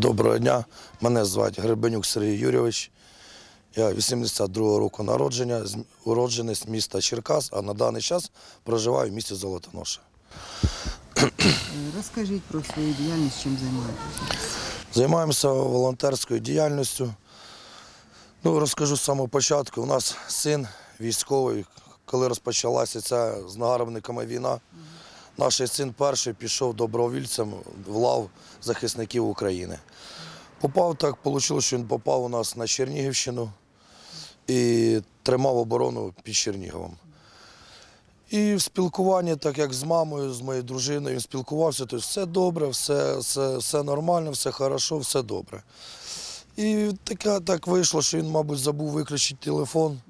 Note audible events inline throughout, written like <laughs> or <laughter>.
Доброго дня, мене звати Гребенюк Сергій Юрійович. Я 82-го року народження, з- уродженець міста Черкас, а на даний час проживаю в місті Золотоноша. Розкажіть про свою діяльність, чим займаєтеся. Займаємося волонтерською діяльністю. Ну, розкажу з самого початку. У нас син військовий, коли розпочалася ця з нагарбниками війна, наш син перший пішов добровольцем в лав захисників України. Попав так, вийшло, що він попав у нас на Чернігівщину і тримав оборону під Черніговом. І в спілкуванні, так як з мамою, з моєю дружиною, він спілкувався, то все добре, все, все, все нормально, все хорошо, все добре. І таке, так вийшло, що він, мабуть, забув виключити телефон.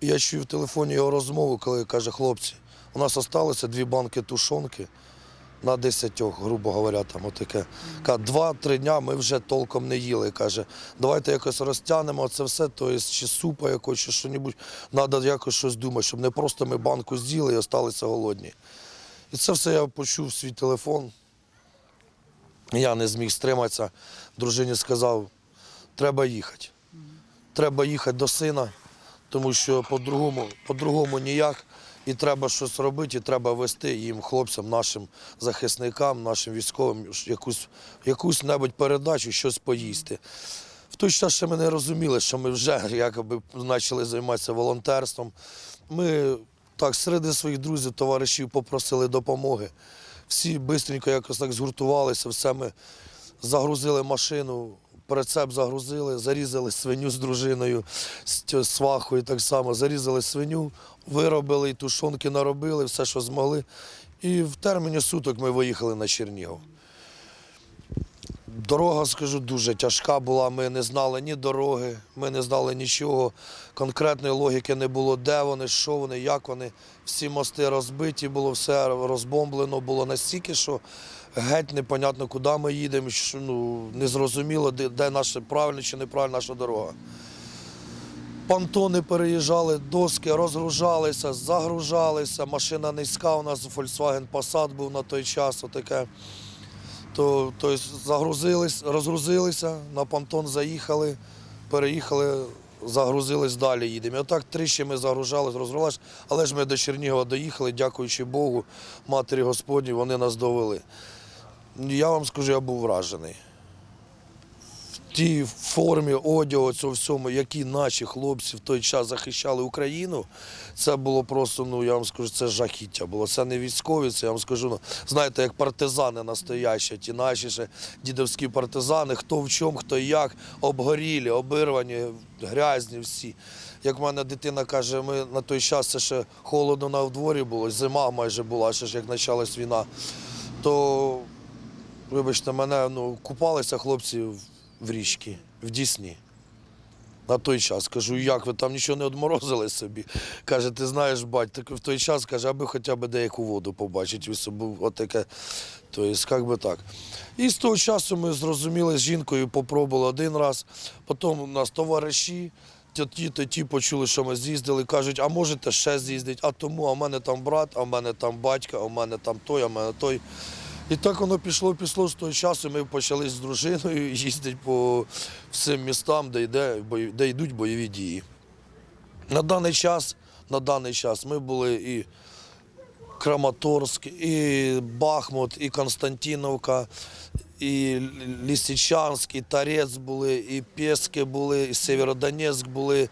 Я чую в телефоні його розмову, коли каже, хлопці, у нас залишилося дві банки тушонки на десятьох, грубо говоря, там отаке. Два-три дня ми вже толком не їли. Каже, давайте якось розтягнемо це все, то є чи супа якось, чи що-небудь. Треба якось щось думати, щоб не просто ми банку з'їли і залишилися голодні. І це все я почув свій телефон. Я не зміг стриматися. Дружині сказав, треба їхати. Треба їхати до сина, тому що по-другому, по-другому ніяк. І треба щось робити, і треба вести їм, хлопцям, нашим захисникам, нашим військовим, якусь, якусь небудь передачу, щось поїсти. В той час ще ми не розуміли, що ми вже <laughs> якоби почали займатися волонтерством. Ми так серед своїх друзів, товаришів попросили допомоги. Всі швидко якось так згуртувалися, все ми загрузили машину, прицеп загрузили, зарізали свиню з дружиною, з свахою так само, зарізали свиню, виробили і тушонки наробили, все, що змогли. І в терміні суток ми виїхали на Чернігов. Дорога, скажу, дуже тяжка була. Ми не знали ні дороги, ми не знали нічого. Конкретної логіки не було, де вони, що вони, як вони. Всі мости розбиті, було все розбомблено, було настільки, що геть непонятно, куди ми їдемо, що, ну, незрозуміло, де, де наша правильна чи неправильна наша дорога. Понтони переїжджали, доски розгружалися, загружалися. Машина низька, у нас Volkswagen Passat був на той час, отаке. То, то загрузились, розгрузилися, на понтон заїхали, переїхали, загрузились далі їдемо. І отак тричі ми загружались, розгружались, але ж ми до Чернігова доїхали, дякуючи Богу, Матері Господній, вони нас довели. Я вам скажу, я був вражений. В тій формі одягу, цього всьому, які наші хлопці в той час захищали Україну, це було просто, ну я вам скажу, це жахіття було. Це не військові, це я вам скажу, ну, знаєте, як партизани настоящі, ті наші ще дідовські партизани, хто в чому, хто як, обгорілі, обірвані, грязні всі. Як в мене дитина каже, ми на той час це ще холодно на дворі було, зима майже була, ще ж як почалась війна, то вибачте, мене ну, купалися хлопці в- річці, в Дісні. На той час кажу, як ви там нічого не одморозили собі. Каже, ти знаєш, бать, так в той час каже, аби хоча б деяку воду побачити. Отаке. Тобто, як би так. І з того часу ми зрозуміли з жінкою, попробували один раз. Потім у нас товариші, ті, ті, ті, ті почули, що ми з'їздили, кажуть, а можете ще з'їздити, а тому, а в мене там брат, а в мене там батько, а в мене там той, а в мене той. І так воно пішло, пішло з того часу. Ми почали з дружиною їздити по всім містам, де, йде, де йдуть бойові дії. На даний час, на даний час ми були і Краматорськ, і Бахмут, і Константиновка, і Лісичанськ, і Тарець були, і Пєски були, і Сєвєродонецьк були.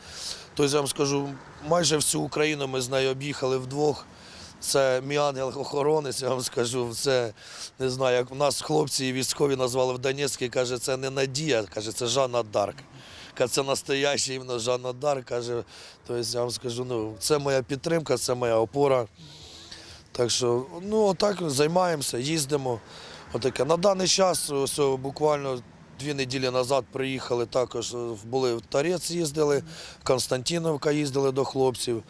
Тобто я вам скажу, майже всю Україну ми з нею об'їхали вдвох. Це мій ангел-охоронець, я вам скажу, це не знаю, як у нас хлопці військові назвали в Донецьку, каже, це не Надія, каже, це Жанна Дарк. Каже, це настоящий іменно Жанна Дарк. Каже, тобто я вам скажу, ну, це моя підтримка, це моя опора. Так що, ну, отак займаємося, їздимо. Отаке. На даний час, ось буквально дві неділі назад приїхали також, е, були в Тарець їздили, в Константиновка їздили до хлопців.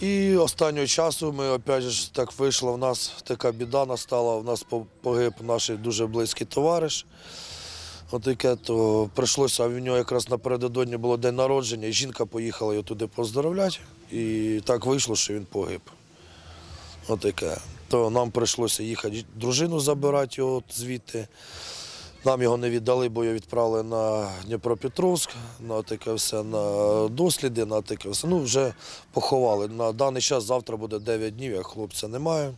І останнього часу ми опять же так вийшло, в нас така біда настала, в нас погиб наш дуже близький товариш. Отаке, то прийшлося, а в нього якраз напередодні було день народження, і жінка поїхала його туди поздоровляти. І так вийшло, що він погиб. Отаке. То нам прийшлося їхати дружину забирати його звідти. Нам його не віддали, бо його відправили на Дніпропетровськ, на таке все на досліди, на таке все. Ну, вже поховали. На даний час завтра буде 9 днів, як хлопця немає.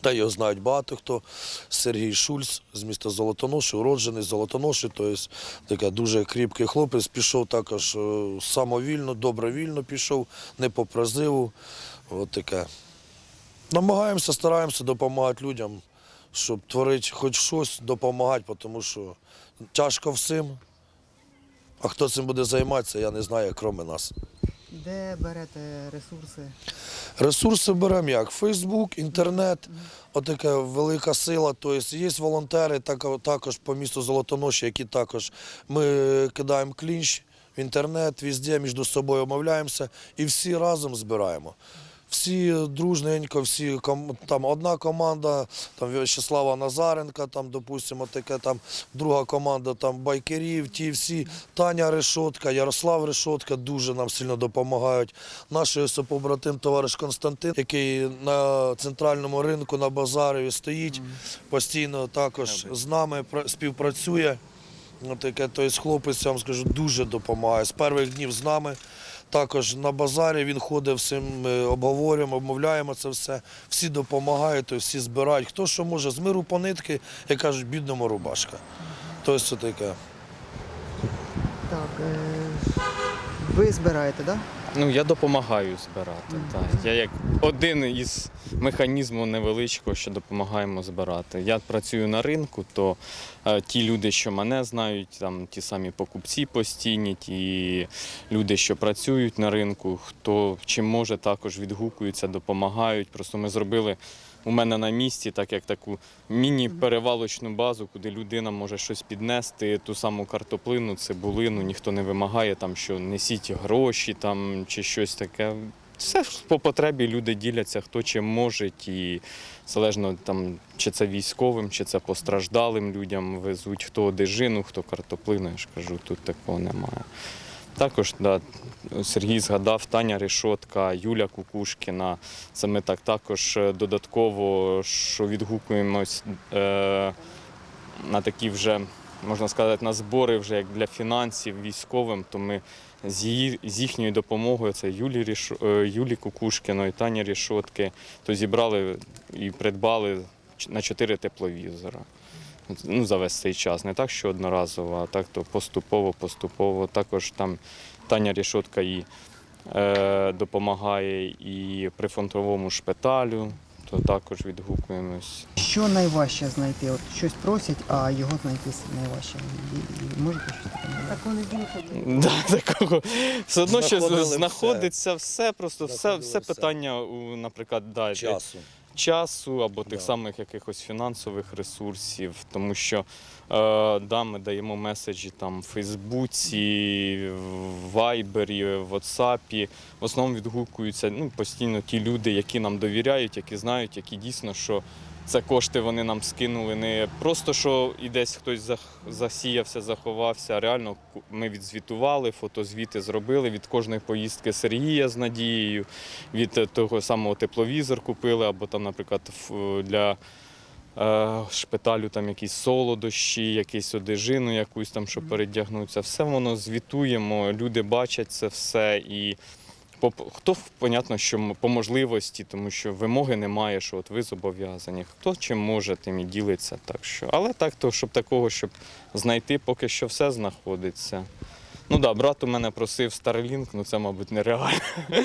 Та його знають багато хто. Сергій Шульц з міста Золотоноші, уроджений Золотоноші, тобто такий дуже кріпкий хлопець, пішов також е, самовільно, добровільно пішов, не по призиву. От таке. Намагаємося, стараємося допомагати людям, щоб творити хоч щось, допомагати, тому що тяжко всім. А хто цим буде займатися, я не знаю, крім нас. Де берете ресурси? Ресурси беремо як? Фейсбук, інтернет, отака велика сила. Тобто є волонтери також по місту Золотоноші, які також ми кидаємо клінч в інтернет, везде між собою обмовляємося і всі разом збираємо. Всі дружненько, всі там одна команда, там В'ячеслава Назаренка, там, допустимо, таке там друга команда там байкерів, ті всі, Таня Решотка, Ярослав Решотка дуже нам сильно допомагають. Наш побратим товариш Константин, який на центральному ринку на базарі стоїть, постійно також з нами пра- співпрацює. Таке, тобто хлопець, я вам скажу, дуже допомагає. З перших днів з нами. Також на базарі він ходить, всім обговорюємо, обмовляємо це все. Всі допомагають, тобто всі збирають. Хто що може, з миру по нитки, як кажуть, бідному рубашка. Тобто це таке. Так, е, ви збираєте, так? Да? Ну, я допомагаю збирати. Так. Я як один із механізмів невеличкого, що допомагаємо збирати. Я працюю на ринку, то е, ті люди, що мене знають, там ті самі покупці постійні, ті люди, що працюють на ринку, хто чим може, також відгукуються, допомагають. Просто ми зробили. У мене на місці, так як таку міні-перевалочну базу, куди людина може щось піднести, ту саму картоплину, цибулину, ніхто не вимагає там, що несіть гроші там чи щось таке. Все по потребі люди діляться, хто чим може, і залежно там, чи це військовим, чи це постраждалим людям везуть, хто одежину, хто картоплину, я ж кажу, тут такого немає. Також да, Сергій згадав Таня Решотка, Юля Кукушкіна. Це ми так також е, додатково, що відгукуємось е, на такі вже, можна сказати, на збори вже як для фінансів військовим, то ми з, її, з їхньою допомогою, це Юлі, Ріш, е, Юлі Кукушкіної, Тані Рішотки, то зібрали і придбали на чотири тепловізора. Ну, за весь цей час. Не так, що одноразово, а так то поступово, поступово. Також там Таня Рішотка і е, допомагає і при фронтовому шпиталю, то також відгукуємось. Що найважче знайти? От щось просять, а його знайти найважче. І- і Можете щось таке назвати? Так вони знаходять. <laughs> Да, такого. Все одно, що Знаходили все. знаходиться все, просто все, Знаходили все все. питання, у, наприклад, да, Часу. Часу або тих Да. самих якихось фінансових ресурсів, тому що е, да, ми даємо меседжі там в Фейсбуці, в Вайбері, в Ватсапі. В основному відгукуються ну, постійно ті люди, які нам довіряють, які знають, які дійсно що. Це кошти вони нам скинули не просто, що і десь хтось засіявся, заховався. а Реально ми відзвітували, фотозвіти зробили від кожної поїздки Сергія з Надією, від е, того самого тепловізор купили, або там, наприклад, для е, шпиталю там якісь солодощі, якусь одежину, якусь там, щоб передягнутися. Все воно звітуємо, люди бачать це все і. По, хто, понятно, що по можливості, тому що вимоги немає, що от ви зобов'язані. Хто чим може, тим і ділиться. Так що. Але так, то, щоб такого, щоб знайти, поки що все знаходиться. Ну так, да, брат у мене просив Starlink, ну це, мабуть, нереально. <laughs>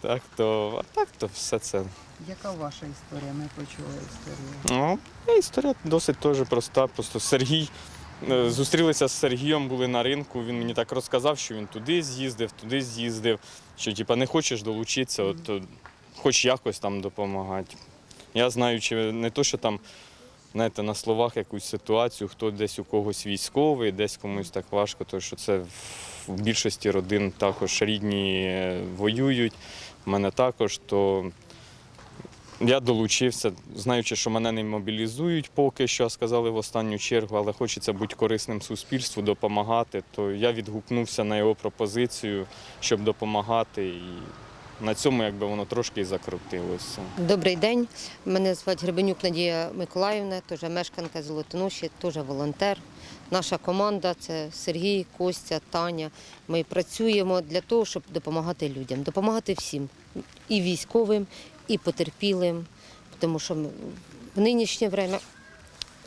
Так то, а так то все це. Яка ваша історія? Ми почули історію. Ну, історія досить теж проста. Просто Сергій. Е, Зустрілися з Сергієм, були на ринку. Він мені так розказав, що він туди з'їздив, туди з'їздив. Що типа не хочеш долучитися, от хоч якось там допомагати. Я знаючи не то, що там, знаєте, на словах якусь ситуацію, хто десь у когось військовий, десь комусь так важко, тому що це в- в більшості родин також рідні е, воюють. У мене також, то я долучився, знаючи, що мене не мобілізують поки що, сказали в останню чергу, але хочеться бути корисним суспільству, допомагати. То я відгукнувся на його пропозицію, щоб допомагати. І на цьому якби воно трошки і закрутилося. Добрий день. Мене звати Гребенюк Надія Миколаївна, теж мешканка Золотоноші, теж волонтер. Наша команда це Сергій, Костя, Таня. Ми працюємо для того, щоб допомагати людям, допомагати всім, і військовим, і потерпілим, тому що в нинішнє время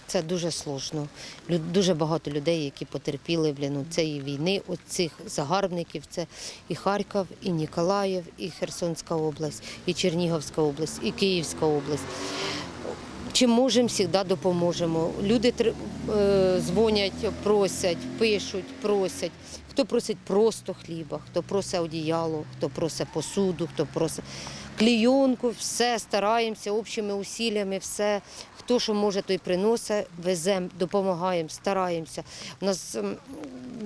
це дуже сложно. Дуже багато людей, які потерпіли блін, цієї війни, от цих загарбників. Це і Харків, і Ніколаїв, і Херсонська область, і Чернігівська область, і Київська область. Чим можемо, завжди допоможемо. Люди е, дзвонять, просять, пишуть, просять. Хто просить просто хліба, хто просить одіяло, хто просить посуду, хто просить клійонку, все стараємося общими усиллями, все. Хто що може, той приносить, веземо, допомагаємо, стараємося. У нас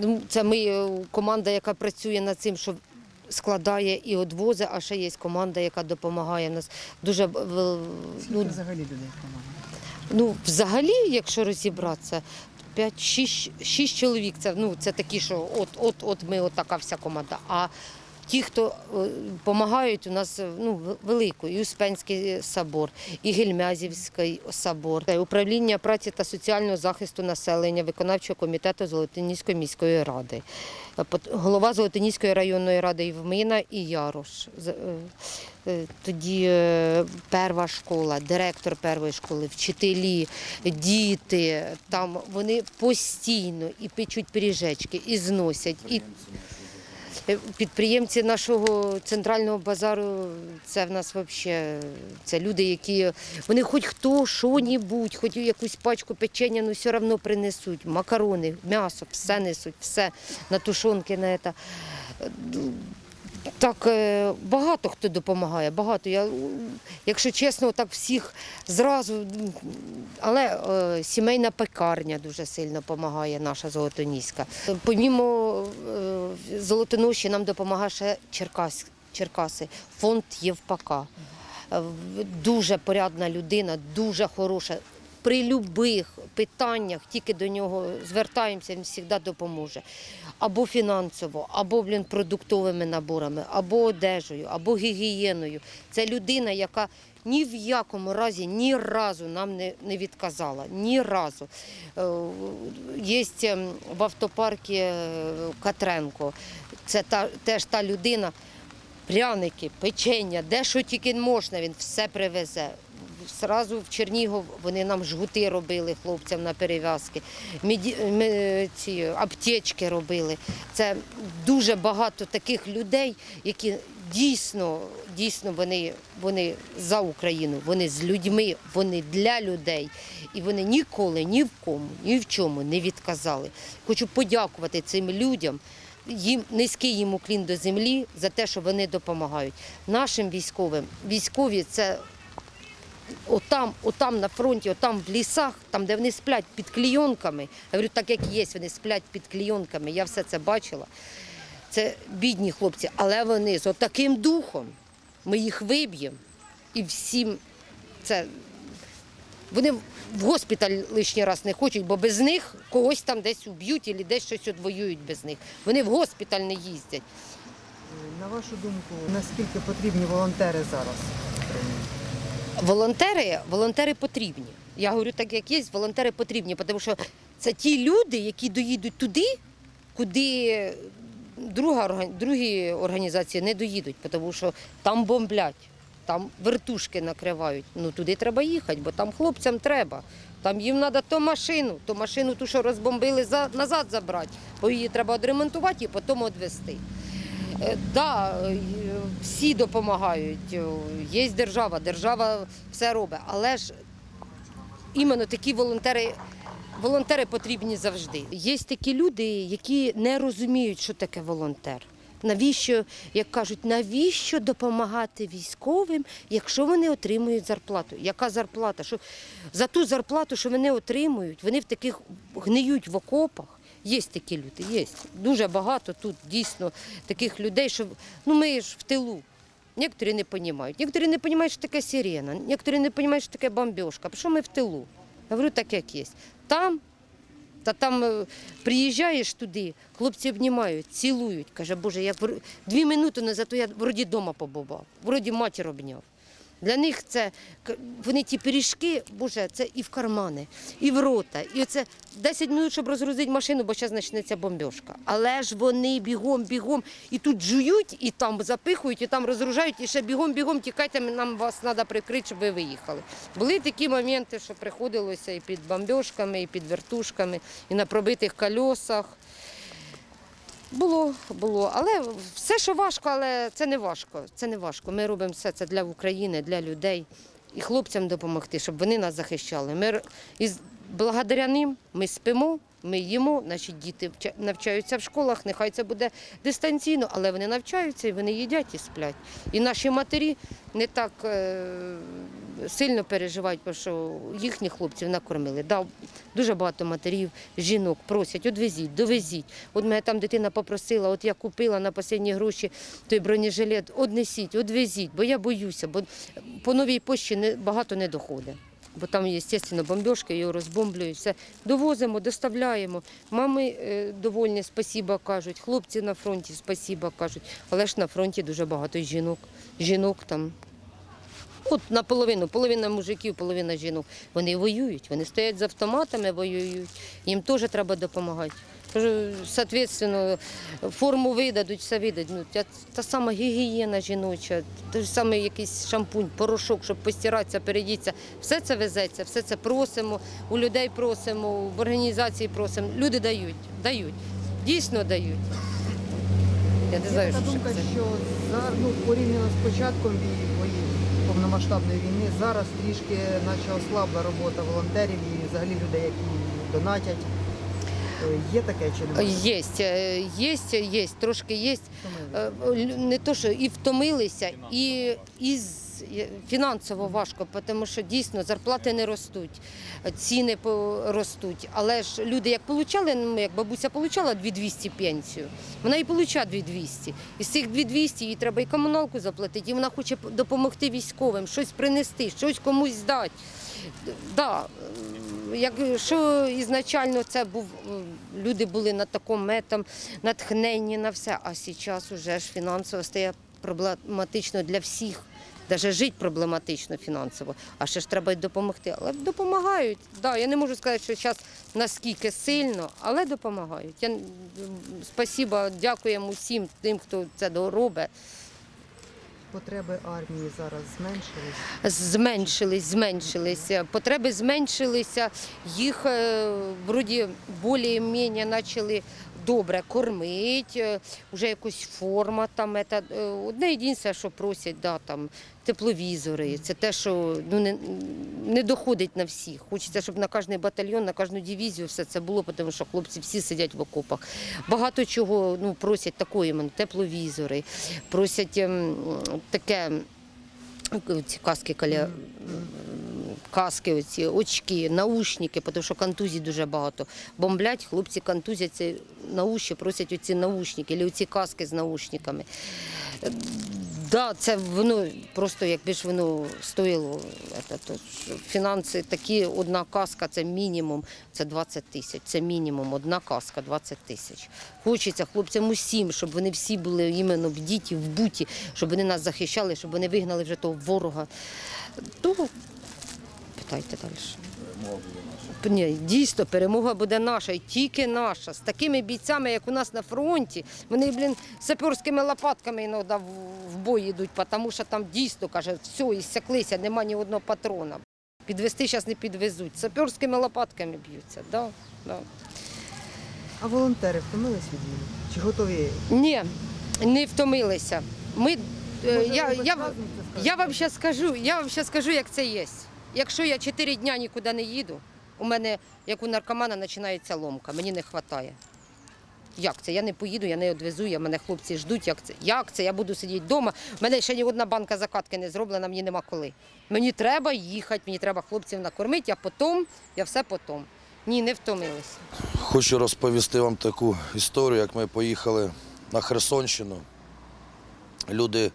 ну, це ми е, команда, яка працює над цим, що складає і одвозить, а ще є команда, яка допомагає. У нас дуже ну, взагалі людей в команді? Ну, взагалі, якщо розібратися, 5-6 чоловік, це, ну, це такі, що от, от, от ми, от така вся команда. А ті, хто допомагають, у нас е, ну, в- і Успенський собор, і Гельмязівський собор, управління праці та соціального захисту населення виконавчого комітету Золотоніської міської ради, Е, голова Золотоніської районної ради Євмина і Ярош. Е, е, Тоді е, перша школа, директор першої школи, вчителі, діти. Там вони постійно і печуть пиріжечки, і зносять. І Е, підприємці нашого центрального базару це в нас взагалі це люди, які вони хоч хто, що-небудь, хоч якусь пачку печення, ну все одно принесуть. Макарони, м'ясо, все несуть, все на тушонки на це. Так е, багато хто допомагає, багато. Я, якщо чесно, так всіх зразу. Але е, сімейна пекарня дуже сильно допомагає, наша Золотоніська. Помімо е, Золотоноші нам допомагає ще Черкас, Черкаси, фонд Євпака. Е, Дуже порядна людина, дуже хороша. При будь-яких питаннях тільки до нього звертаємося, він завжди допоможе. Або фінансово, або блін, продуктовими наборами, або одежею, або гігієною. Це людина, яка ні в якому разі ні разу нам не, не відказала. Ні разу. Є в автопарку е, Катренко. Це та, теж та людина, пряники, печення, де що тільки можна, він все привезе. Зразу в Чернігов вони нам жгути робили хлопцям на перев'язки, меді... ми- ці аптечки робили. Це дуже багато таких людей, які дійсно, дійсно вони, вони за Україну, вони з людьми, вони для людей. І вони ніколи ні в кому, ні в чому не відказали. Хочу подякувати цим людям. Їм низький їм уклін до землі за те, що вони допомагають нашим військовим. Військові це отам, отам на фронті, отам в лісах, там, де вони сплять під клійонками. Я говорю, так як є, вони сплять під клійонками. Я все це бачила. Це бідні хлопці, але вони з отаким духом. Ми їх виб'ємо і всім це. Вони в госпіталь лишній раз не хочуть, бо без них когось там десь уб'ють або десь щось відвоюють без них. Вони в госпіталь не їздять. На вашу думку, наскільки потрібні волонтери зараз? Волонтери, волонтери потрібні. Я говорю так, як є, волонтери потрібні, тому що це ті люди, які доїдуть туди, куди друга, другі організації не доїдуть, тому що там бомблять, там вертушки накривають. Ну туди треба їхати, бо там хлопцям треба. Там їм треба то машину, то машину, ту, що розбомбили, назад забрати, бо її треба відремонтувати і потім відвезти. Е, Да, е, всі допомагають. Е, Є держава, держава все робить. Але ж іменно такі волонтери, волонтери потрібні завжди. Є такі люди, які не розуміють, що таке волонтер. Навіщо, як кажуть, навіщо допомагати військовим, якщо вони отримують зарплату? Яка зарплата? Що за ту зарплату, що вони отримують, вони в таких гниють в окопах. Є такі люди, є. Дуже багато тут дійсно таких людей, що ну ми ж в тилу. Некоторі не розуміють. Некоторі не розуміють, що таке сирена, некоторі не розуміють, що таке бомбіжка. Що ми в тилу? Я говорю так, як є. Там Та там е, приїжджаєш туди, хлопці обнімають, цілують. Каже, Боже, я дві минути назад, я вроді дома побував, вроді матір обняв. Для них це вони ті пиріжки, боже, це і в кармани, і в рота. І оце 10 минут, щоб розгрузити машину, бо зараз почнеться бомбьошка. Але ж вони бігом, бігом, і тут жують, і там запихують, і там розгружають, і ще бігом, бігом тікайте, нам вас треба прикрити, щоб ви виїхали. Були такі моменти, що приходилося і під бомбьошками, і під вертушками, і на пробитих кольосах. Було, було. Але все, що важко, але це не важко. Це не важко. Ми робимо все це для України, для людей і хлопцям допомогти, щоб вони нас захищали. Ми із благодаря ним ми спимо, ми їмо, наші діти навчаються в школах. Нехай це буде дистанційно, але вони навчаються і вони їдять і сплять. І наші матері не так е, сильно переживають, бо що їхніх хлопців накормили. Да, дуже багато матерів, жінок просять, одвезіть, довезіть. От мене там дитина попросила, от я купила на останні гроші той бронежилет, однесіть, одвезіть, бо я боюся, бо по новій не, багато не доходить. Бо там, звісно, бомбьошки, його розбомблюють, все. Довозимо, доставляємо. Мами е, довольні, спасіба кажуть, хлопці на фронті спасіба кажуть. Але ж на фронті дуже багато жінок. Жінок там От наполовину, половина мужиків, половина жінок. Вони воюють, вони стоять з автоматами, воюють. Їм теж треба допомагати. Соответственно, форму видадуть, все видадуть. Ну, та, сама гігієна жіноча, той самий якийсь шампунь, порошок, щоб постиратися, передіться. Все це везеться, все це просимо, у людей просимо, в організації просимо. Люди дають, дають, дійсно дають. Я не знаю, що думка, казати. що ну, порівняно з початком вій- вої- повномасштабної війни, зараз трішки наче ослабла робота волонтерів і взагалі людей, які донатять. Е, Є таке чи немає? Єсть, е, єсть, єсть, трошки єсть. Е, лю- Не то, що і втомилися, і, і фінансово важко, тому що дійсно зарплати не ростуть, ціни ростуть. Але ж люди як получали, ну як бабуся получала 2200 пенсію, вона і получає 2200. І з цих 2200 їй треба і комуналку заплатити, і вона хоче допомогти військовим, щось принести, щось комусь здати. Да, якщо ізначально це був, люди були на такому метом, натхненні на все, а зараз вже ж фінансово стає проблематично для всіх. Навіть жити проблематично фінансово, а ще ж треба й допомогти. Але допомагають. Да, я не можу сказати, що зараз наскільки сильно, але допомагають. Я спасіба, дякуємо усім тим, хто це робить. Потреби армії зараз зменшились. Зменшились, зменшилися. Потреби зменшилися. Їх е, вроді більш-менш почали добре кормити, вже якась форма там. е, Одне єдине, що просять, да, там, тепловізори. Це те, що ну, не, не доходить на всіх. Хочеться, щоб на кожний батальйон, на кожну дивізію все це було, тому що хлопці всі сидять в окопах. Багато чого ну, просять такої, тепловізори, просять ем, таке. Ці каски каля каски, оці, очки, наушники, тому що контузій дуже багато. Бомблять, хлопці контузяться на уші, просять оці наушники, або оці каски з наушниками. Да, це воно просто якби ж воно стоїло. це, то фінанси такі, одна каска це мінімум, це 20 тисяч. Це мінімум, одна каска 20 тисяч. Хочеться хлопцям усім, щоб вони всі були іменно в діті, в буті, щоб вони нас захищали, щоб вони вигнали вже того ворога. То питайте далі. Ні, дійсно, перемога буде наша, і тільки наша. З такими бійцями, як у нас на фронті, вони, блін, саперськими лопатками іноді в, бой йдуть, тому що там дійсно, каже, все, ісяклися, нема ні одного патрона. Підвести зараз не підвезуть. Саперськими лопатками б'ються. Да, да. А волонтери втомились від війни? Чи готові? Ні, не втомилися. Ми, я, я, скажете? Я вам ще скажу, я вам ще скажу, як це є. Якщо я чотири дня нікуди не їду, у мене, як у наркомана, починається ломка, мені не вистачає. Як це? Я не поїду, я не відвезу, я мене хлопці ждуть. Як це? Як це? Я буду сидіти вдома. У мене ще ні одна банка закатки не зроблена, мені нема коли. Мені треба їхати, мені треба хлопців накормити, а потім, я все потім. Ні, не втомилися. Хочу розповісти вам таку історію, як ми поїхали на Херсонщину. Люди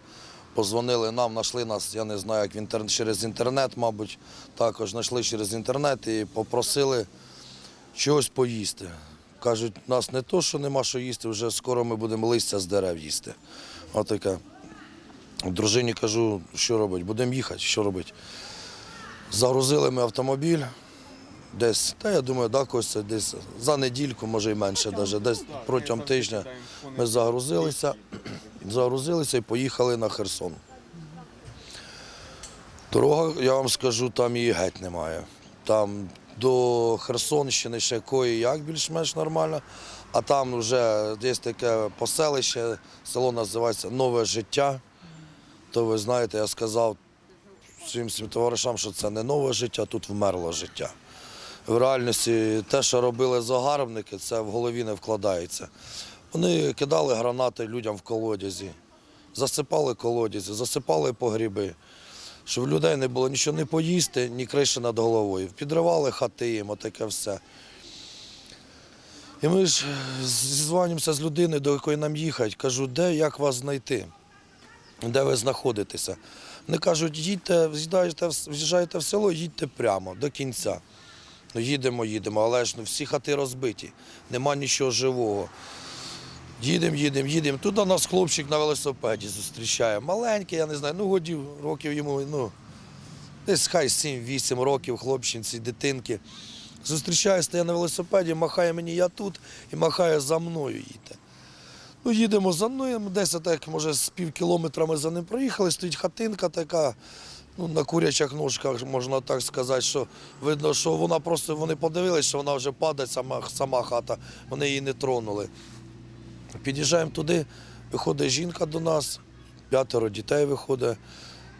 позвонили нам, знайшли нас, я не знаю, як в інтернет, через інтернет, мабуть, також знайшли через інтернет і попросили чогось поїсти. Кажуть, нас не то, що нема що їсти, вже скоро ми будемо листя з дерев їсти. Отаке. Дружині кажу, що робити? Будемо їхати, що робити? Загрузили ми автомобіль десь, та я думаю, да, Костя, десь за недільку, може і менше, навіть, десь протягом тижня ми загрузилися, загрузилися і поїхали на Херсон. Дорога, я вам скажу, там її геть немає. Там до Херсонщини ще кої як більш-менш нормально, а там вже є таке поселище, село називається Нове життя. То ви знаєте, я сказав своїм своїм товаришам, що це не нове життя, тут вмерло життя. В реальності те, що робили загарбники, це в голові не вкладається. Вони кидали гранати людям в колодязі, засипали колодязі, засипали погріби, щоб в людей не було нічого не поїсти, ні криші над головою. Підривали хати їм, отаке все. І ми ж зізванюємося з людиною, до якої нам їхати. Кажу, де, як вас знайти? Де ви знаходитеся? Вони кажуть, їдьте, в'їжджаєте в село, їдьте прямо до кінця. Ну, їдемо, їдемо, але ж ну, всі хати розбиті, нема нічого живого. Їдемо, їдемо, їдемо. Тут нас хлопчик на велосипеді зустрічає. Маленький, я не знаю, ну годів, років йому, ну, десь хай 7-8 років, хлопчинці, дитинки. Зустрічає, стає на велосипеді, махає мені, я тут, і махає за мною їдьте. Ну, їдемо за мною, десь так, може, з пів кілометра ми за ним проїхали, стоїть хатинка така, ну, на курячих ножках, можна так сказати, що видно, що вона просто, вони подивилися, що вона вже падає, сама, сама хата, вони її не тронули. Під'їжджаємо туди, виходить жінка до нас, п'ятеро дітей виходить.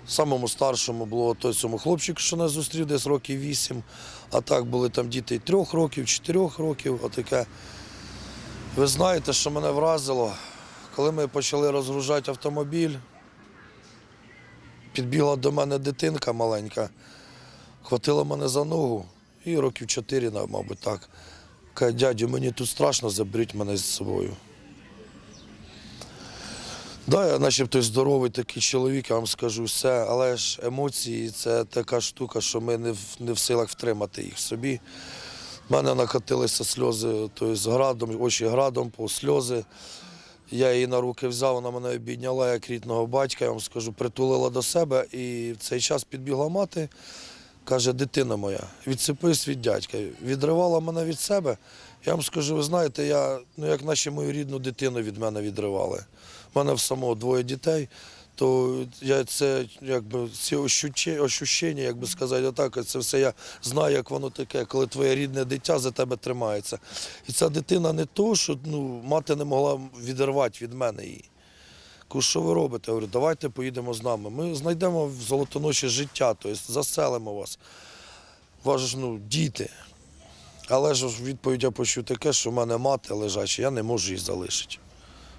Самому старшому було той цьому хлопчику, що нас зустрів, десь років вісім. А так були там діти трьох років, чотирьох років. Отаке. Ви знаєте, що мене вразило, коли ми почали розгружати автомобіль, підбігла до мене дитинка маленька, хватила мене за ногу і років чотири, мабуть, так. Каже, дядю, мені тут страшно, заберіть мене з собою. Да, я начебто здоровий такий чоловік, я вам скажу все, але ж емоції це така штука, що ми не в, не в силах втримати їх в собі. У мене накатилися сльози, тобто градом, очі градом, по сльози. Я її на руки взяв, вона мене обійняла як рідного батька, я вам скажу, притулила до себе. І в цей час підбігла мати, каже, дитина моя, відцепись від дядька. Відривала мене від себе. Я вам скажу, ви знаєте, я, ну як наче мою рідну дитину від мене відривали. У мене в самого двоє дітей, то я це якби ці ощущення, як би сказати, отак, це все я знаю, як воно таке, коли твоє рідне дитя за тебе тримається. І ця дитина не то, що ну, мати не могла відірвати від мене її. Що ви робите? Я говорю, давайте поїдемо з нами. Ми знайдемо в золотоноші життя, тобто заселимо вас. У ну, діти. Але ж відповідь я почув таке, що в мене мати лежача, я не можу її залишити.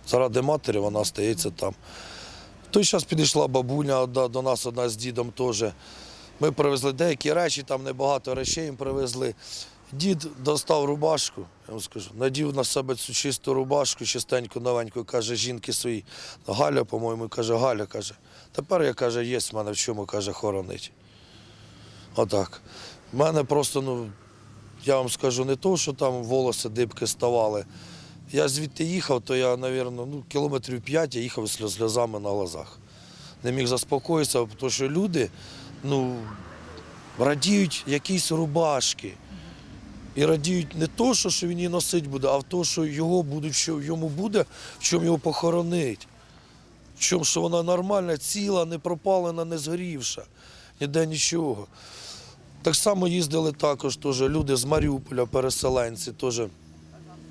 Заради матері вона стається там. В той час підійшла бабуня одна, до нас одна з дідом теж. Ми привезли деякі речі, там небагато речей їм привезли. Дід достав рубашку, я вам скажу, надів на себе цю чисту рубашку, чистеньку, новеньку, каже жінки своїй. Галя, по-моєму, каже, Галя каже. Тепер я каже, є в мене в чому каже, хоронить. Отак. У мене просто, ну, я вам скажу, не то, що там волоси дибки ставали. Я звідти їхав, то я, мабуть, ну, кілометрів п'ять я їхав з сльоз- сльозами на глазах. Не міг заспокоїтися, тому що люди ну, радіють якісь рубашки. І радіють не то, що, він її носить буде, а в те, що його будуть, що йому буде, в чому його похоронить. В чому, що вона нормальна, ціла, не пропалена, не згорівша. Ніде нічого. Так само їздили також теж люди з Маріуполя, переселенці, теж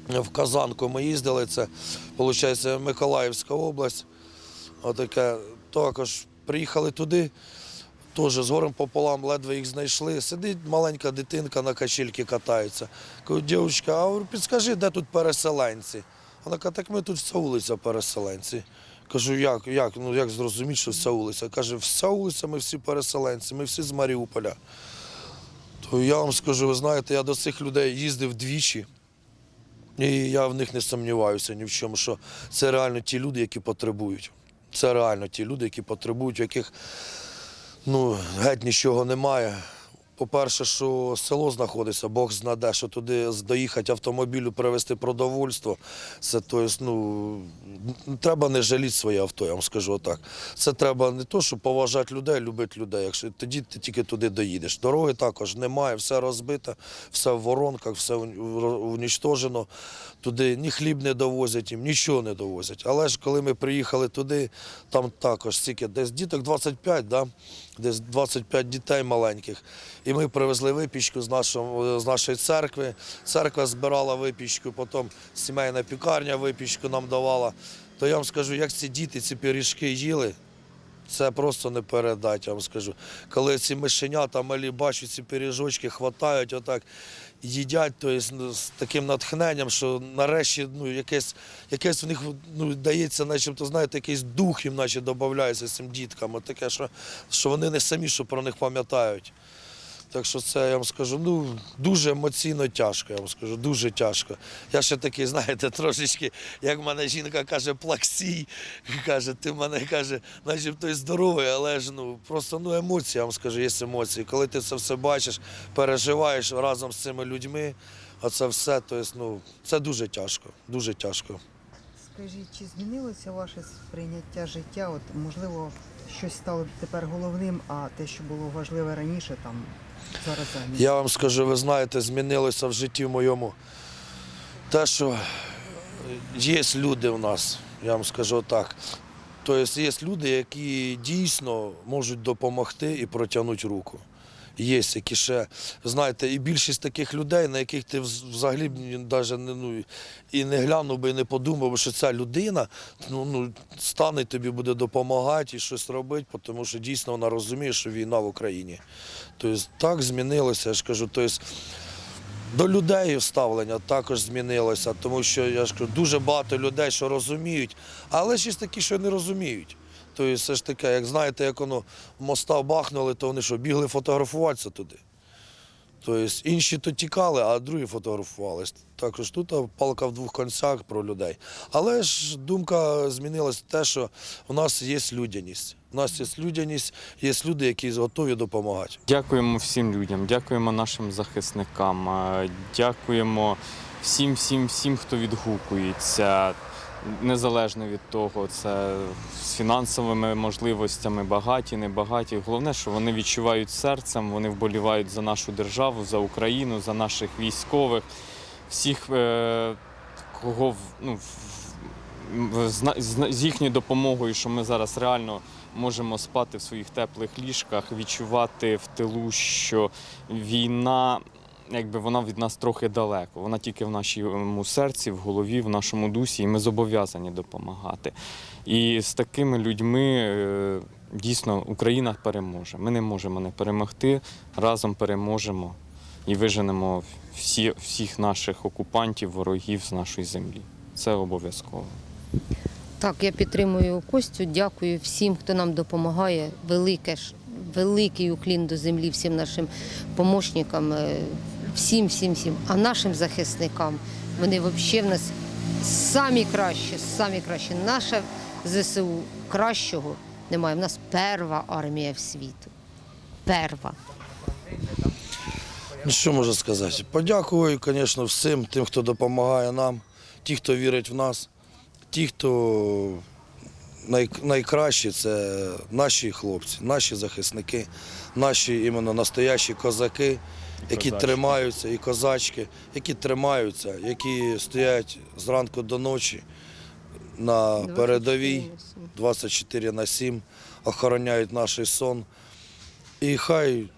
в Казанку ми їздили, це, виходить, Миколаївська область. Отаке. Також приїхали туди, теж з горем пополам ледве їх знайшли. Сидить маленька дитинка на качельці катається. Кажу, дівчинка, а підскажи, де тут переселенці? Вона каже, так ми тут вся вулиця переселенці. Кажу, як, як, ну як зрозуміти, що вся вулиця? Каже, вся вулиця, ми всі переселенці, ми всі з Маріуполя. То я вам скажу, ви знаєте, я до цих людей їздив двічі. І я в них не сумніваюся ні в чому, що це реально ті люди, які потребують. Це реально ті люди, які потребують, у яких ну, геть нічого немає. По-перше, що село знаходиться, Бог знаде, що туди доїхати автомобілю, перевезти продовольство. Це то есть, ну, треба не жаліти своє авто, я вам скажу отак. Це треба не то, що поважати людей, любити людей. Якщо тоді ти тільки туди доїдеш. Дороги також немає, все розбите, все в воронках, все уні- унічтожено. Туди ні хліб не довозять їм, нічого не довозять. Але ж коли ми приїхали туди, там також стільки, десь діток 25, да? десь 25 дітей маленьких. І ми привезли випічку з, нашого, з нашої церкви. Церква збирала випічку, потім сімейна пікарня випічку нам давала. То я вам скажу, як ці діти ці пиріжки їли, це просто не передать, я вам скажу. Коли ці мишенята малі бачать ці пиріжочки, хватають отак, їдять, то ну, з таким натхненням, що нарешті ну, якесь, якесь в них ну, дається, начебто, знаєте, якийсь дух їм наче додається цим діткам. Таке, що, що вони не самі, що про них пам'ятають. Так що це я вам скажу, ну дуже емоційно тяжко, я вам скажу, дуже тяжко. Я ще такий, знаєте, трошечки, як мене жінка каже, плаксій, каже, ти в мене каже, начебто й здоровий, але ж ну просто ну емоції, я вам скажу, є емоції. Коли ти це все бачиш, переживаєш разом з цими людьми, а це все, то есть, ну, це дуже тяжко, дуже тяжко. Скажіть, чи змінилося ваше сприйняття життя? От можливо, щось стало тепер головним, а те, що було важливе раніше, там? Я вам скажу, ви знаєте, змінилося в житті моєму те, що є люди в нас, я вам скажу так. Тобто є люди, які дійсно можуть допомогти і протягнути руку. Є, які ще, знаєте, і більшість таких людей, на яких ти взагалі даже не, ну, і не глянув би, і не подумав, що ця людина ну, ну, стане тобі буде допомагати і щось робити, тому що дійсно вона розуміє, що війна в Україні. Тобто так змінилося, я ж кажу. Тобто, до людей ставлення також змінилося, тому що я ж кажу, дуже багато людей, що розуміють, але ж є такі, що не розуміють. Тобто, все ж таке, як знаєте, як воно моста бахнули, то вони що, бігли фотографуватися туди. Тобто інші то тікали, а другі фотографувалися. Також тут палка в двох концях про людей. Але ж думка змінилася те, що у нас є людяність. У нас є людяність, є люди, які готові допомагати. Дякуємо всім людям, дякуємо нашим захисникам, дякуємо всім, всім, всім, хто відгукується. Незалежно від того, це з фінансовими можливостями багаті, небагаті. Головне, що вони відчувають серцем, вони вболівають за нашу державу, за Україну, за наших військових, всіх, е, кого ну, з їхньою допомогою, що ми зараз реально можемо спати в своїх теплих ліжках, відчувати в тилу, що війна, якби вона від нас трохи далеко. Вона тільки в нашому серці, в голові, в нашому дусі, і ми зобов'язані допомагати. І з такими людьми е, дійсно Україна переможе. Ми не можемо не перемогти, разом переможемо і виженемо всі, всіх наших окупантів, ворогів з нашої землі. Це обов'язково. Так, я підтримую Костю. Дякую всім, хто нам допомагає. Велике ж, великий уклін до землі, всім нашим помощникам, е, всім, всім, всім. А нашим захисникам вони взагалі в нас самі кращі, самі кращі. Наша ЗСУ кращого немає. В нас перва армія в світу. Перва. Ну, що можу сказати? Подякую, звісно, всім тим, хто допомагає нам, ті, хто вірить в нас, ті, хто най, найкращі, це наші хлопці, наші захисники, наші іменно настоящі козаки, які козачки. тримаються, і козачки, які тримаються, які стоять зранку до ночі на передовій 24 на 7, охороняють наш сон. І хай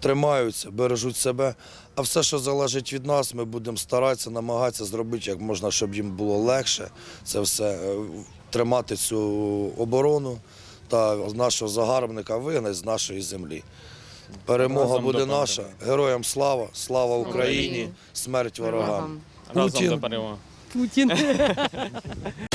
тримаються, бережуть себе. А все, що залежить від нас, ми будемо старатися, намагатися зробити як можна, щоб їм було легше. Це все е, тримати цю оборону та нашого загарбника вигнати з нашої землі. Перемога Разом буде наша. Героям слава, слава Україні, смерть ворогам. Разом Путін. до перемоги. Путін. <laughs>